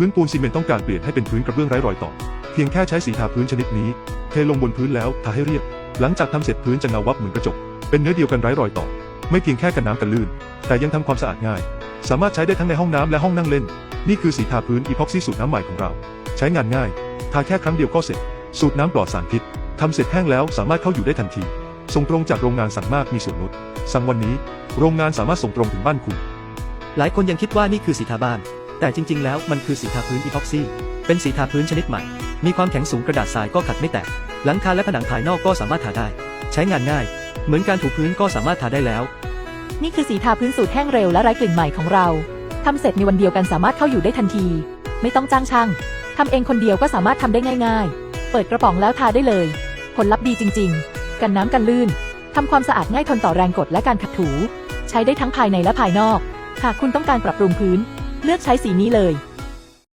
พื้นปูนซีเมนต์ต้องการเปลี่ยนให้เป็นพื้นกระเบื้องไร้รอยต่อ เพียงแค่ใช้สีทาพื้นชนิดนี้ เทลงบนพื้นแล้วทาให้เรียบ หลังจากทำเสร็จพื้นจะเงาวับเหมือนกระจก เป็นเนื้อเดียวกันไร้รอยต่อ ไม่เพียงแค่กันน้ำกันลื่น แต่ยังทำความสะอาดง่าย สามารถใช้ได้ทั้งในห้องน้ำและห้องนั่งเล่น นี่คือสีทาพื้นอีพ็อกซี่สูตรน้ำใหม่ของเรา ใช้งานง่าย ทาแค่ครั้งเดียวก็เสร็จ สูตรน้ำปลอดสารพิษทำเสร็จแห้งแล้วสามารถเข้าอยู่ได้ทันที ส่งตรงจากโรงงานสั่งมากมีส่วนลด สั่งวันนี้ โรงงานสามารถส่งตรงถึงบ้านคุณ หลายคนยังคิดว่านี่คือสีทาบ้าน แต่จริง ๆ แล้วมันคือสีทาพื้นอีพ็อกซี่ เป็นสีทาพื้นชนิดใหม่ มีความแข็งสูงกระดาษทรายก็ขัดไม่แตก หลังคาและผนังภายนอกก็สามารถทาได้ ใช้งานง่าย เหมือนการถูพื้นก็สามารถทาได้แล้ว นี่คือสีทาพื้นสูตรแห้งเร็วและไร้กลิ่นใหม่ของเราทำเสร็จในวันเดียวกันสามารถเข้าอยู่ได้ทันที ไม่ต้องจ้างช่างทำเองคนเดียวก็สามารถทำได้ง่าย ๆ เปิดกระป๋องแล้วทาได้เลย ผลลัพธ์ดีจริง ๆ กันน้ำกันลื่นทำความสะอาดง่ายทนต่อแรงกดและการขัดถู ใช้ได้ทั้งภายในและภายนอก หากคุณต้องการปรับปรุงพื้น เลือกใช้สีนี้เลย